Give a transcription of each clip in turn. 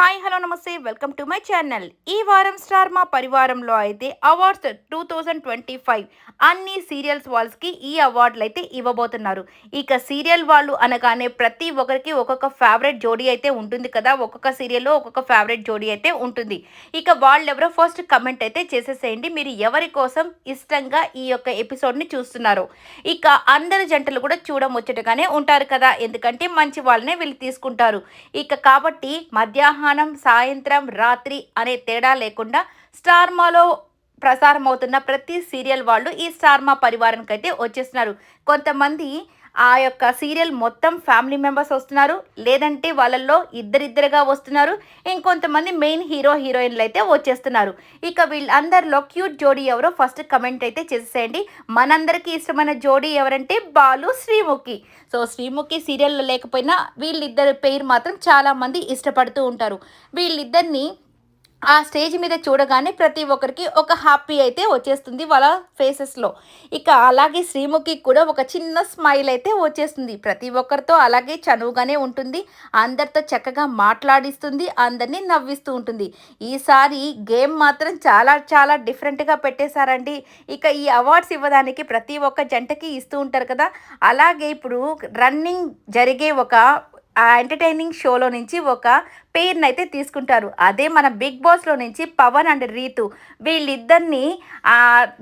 Hi hello నమస్తే. Welcome to my channel. ఈ వారం స్టార్ మా పరివారంలో అయితే awards two thousand twenty five అన్ని సీరియల్స్ వాళ్ళకి ఈ అవార్డులు అయితే ఇవ్వబోతున్నారు. ఇక సీరియల్ వాళ్ళు అనగానే ప్రతి ఒక్కరికి ఒక్కొక్క ఫేవరెట్ జోడీ అయితే ఉంటుంది కదా. ఒక్కొక్క సీరియల్లో ఒక్కొక్క ఫేవరెట్ జోడీ అయితే ఉంటుంది. ఇక వాళ్ళు ఎవరో ఫస్ట్ కమెంట్ అయితే చేసేసేయండి. మీరు ఎవరి కోసం ఇష్టంగా ఈ యొక్క ఎపిసోడ్ని చూస్తున్నారు. ఇక అందరి జంటలు కూడా చూడముచ్చటగానే ఉంటారు కదా. ఎందుకంటే మంచి వాళ్ళనే వీళ్ళు తీసుకుంటారు. ఇక కాబట్టి మధ్యాహ్నం సాయంత్రం రాత్రి అనే తేడా లేకుండా స్టార్మాలో ప్రసారం అవుతున్న ప్రతి సీరియల్ వాళ్ళు ఈ స్టార్మా పరివారానికి అయితే వచ్చేస్తున్నారు. కొంతమంది ఆ యొక్క సీరియల్ మొత్తం ఫ్యామిలీ మెంబర్స్ వస్తున్నారు. లేదంటే వాళ్ళల్లో ఇద్దరిద్దరుగా వస్తున్నారు. ఇంకొంతమంది మెయిన్ హీరో హీరోయిన్లు అయితే వచ్చేస్తున్నారు. ఇక వీళ్ళందరిలో క్యూట్ జోడీ ఎవరో ఫస్ట్ కమెంట్ అయితే చేసేయండి మనందరికీ ఇష్టమైన జోడీ ఎవరంటే బాలు శ్రీముఖి. సో శ్రీముఖి సీరియల్లో లేకపోయినా వీళ్ళిద్దరి పేరు మాత్రం చాలామంది ఇష్టపడుతూ ఉంటారు. వీళ్ళిద్దరిని ఆ స్టేజ్ మీద చూడగానే ప్రతి ఒక్కరికి ఒక హ్యాపీ అయితే వచ్చేస్తుంది వాళ్ళ ఫేసెస్లో. ఇక అలాగే శ్రీముఖి కూడా ఒక చిన్న స్మైల్ అయితే వచ్చేస్తుంది. ప్రతి ఒక్కరితో అలాగే చనువుగానే ఉంటుంది. అందరితో చక్కగా మాట్లాడిస్తుంది. అందరినీ నవ్విస్తూ ఉంటుంది. ఈసారి గేమ్ మాత్రం చాలా చాలా డిఫరెంట్గా పెట్టేశారండి. ఇక ఈ అవార్డ్స్ ఇవ్వడానికి ప్రతి ఒక్క జంటకి ఇస్తూ ఉంటారు కదా. అలాగే ఇప్పుడు రన్నింగ్ జరిగే ఒక ఆ ఎంటర్టైనింగ్ షోలో నుంచి ఒక పేరుని అయితే తీసుకుంటారు. అదే మన బిగ్ బాస్లో నుంచి పవన్ అండ్ రీతు వీళ్ళిద్దరిని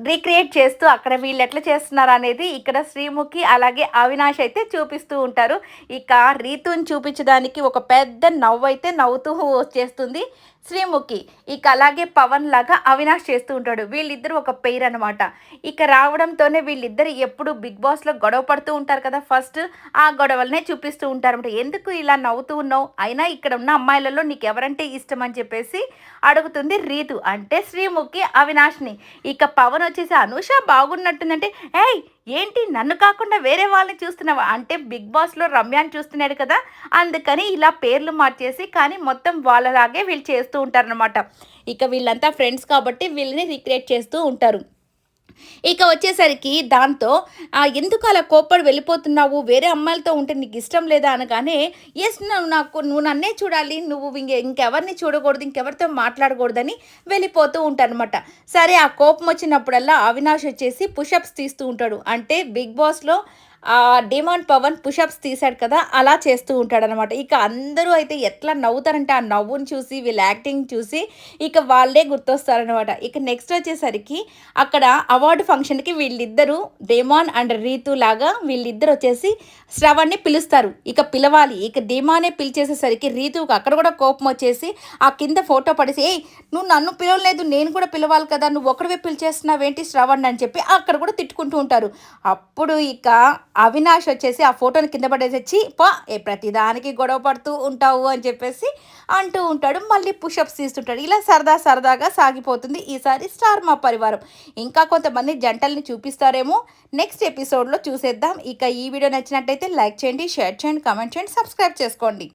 రీక్రియేట్ చేస్తూ అక్కడ వీళ్ళు ఎట్లా చేస్తున్నారు అనేది ఇక్కడ శ్రీముఖి అలాగే అవినాష్ అయితే చూపిస్తూ ఉంటారు. ఇక రీతుని చూపించడానికి ఒక పెద్ద నవ్వు అయితే నవ్వుతూ వచ్చేస్తుంది శ్రీముఖి. ఇక అలాగే పవన్ లాగా అవినాష్ చేస్తూ ఉంటాడు. వీళ్ళిద్దరు ఒక పెయిర్ అనమాట ఇక రావడంతోనే వీళ్ళిద్దరు ఎప్పుడు బిగ్ బాస్లో గొడవ పడుతూ ఉంటారు కదా ఫస్ట్. ఆ గొడవలనే చూపిస్తూ ఉంటారు అంటే ఎందుకు ఇలా నవ్వుతూ ఉన్నావు? అయినా ఇక్కడ ఉన్న అమ్మాయిలు అమ్మాయిలలో నీకు ఎవరంటే ఇష్టం అని చెప్పేసి అడుగుతుంది రీతు. అంటే శ్రీముఖి అవినాష్ని. ఇక పవన్ వచ్చేసి అనుష బాగున్నట్టుందంటే ఏయ్ ఏంటి నన్ను కాకుండా వేరే వాళ్ళని చూస్తున్నావా? అంటే బిగ్ బాస్లో రమ్యాని చూస్తున్నాడు కదా. అందుకని ఇలా పేర్లు మార్చేసి కానీ మొత్తం వాళ్ళలాగే వీళ్ళు చేస్తూ ఉంటారనమాట ఇక వీళ్ళంతా ఫ్రెండ్స్ కాబట్టి వీళ్ళని రిక్రియేట్ చేస్తూ ఉంటారు. ఇక వచ్చేసరికి దాంతో "ఆ, ఎందుకు అలా కోప్పడి వెళ్ళిపోతున్నావు? వేరే అమ్మాయిలతో ఉంటే నీకు ఇష్టం లేదా? అనగానే ఎస్ నువ్వు నాకు నువ్వు నన్నే చూడాలి. నువ్వు ఇంక ఇంకెవరిని చూడకూడదు ఇంకెవరితో మాట్లాడకూడదని వెళ్ళిపోతూ ఉంటానమాట. సరే ఆ కోపం వచ్చినప్పుడల్లా అవినాష్ వచ్చేసి పుషప్స్ తీస్తూ ఉంటాడు. అంటే బిగ్ బాస్లో డిమాండ్ పవన్ పుషప్స్ తీశాడు కదా అలా చేస్తూ ఉంటాడనమాట. ఇక అందరూ అయితే ఎట్లా నవ్వుతారంటే ఆ నవ్వుని చూసి వీళ్ళ యాక్టింగ్ చూసి ఇక వాళ్ళే గుర్తొస్తారనమాట. ఇక నెక్స్ట్ వచ్చేసరికి అక్కడ అవార్డు ఫంక్షన్కి వీళ్ళిద్దరూ డేమాన్ అండ్ రీతు లాగా వీళ్ళిద్దరు వచ్చేసి శ్రవణ్ని పిలుస్తారు. ఇక పిలవాలి. ఇక డేమానే పిలిచేసేసరికి రీతుకు అక్కడ కూడా కోపం వచ్చేసి ఆ కింద ఫోటో పడేసి ఏయ్ నువ్వు నన్ను పిలవలేదు నేను కూడా పిలవాలి కదా నువ్వు ఒకటివే పిలిచేస్తున్నావేంటి శ్రవణ్? అని చెప్పి అక్కడ కూడా తిట్టుకుంటూ ఉంటారు. అప్పుడు ఇక అవినాష్ వచ్చేసి ఆ ఫోటోని కింద పడేసి వచ్చి పా ఏ ప్రతిదానికి గొడవ పడుతూ ఉంటావు అని చెప్పేసి అంటూ ఉంటాడు. మళ్ళీ పుషప్స్ తీస్తుంటాడు. ఇలా సరదా సరదాగా సాగిపోతుంది ఈసారి స్టార్ మా పరివారం. ఇంకా కొంతమంది జంటల్ని చూపిస్తారేమో నెక్స్ట్ ఎపిసోడ్లో చూసేద్దాం. ఇక ఈ వీడియో నచ్చినట్టయితే లైక్ చేయండి షేర్ చేయండి కామెంట్ చేయండి సబ్స్క్రైబ్ చేసుకోండి.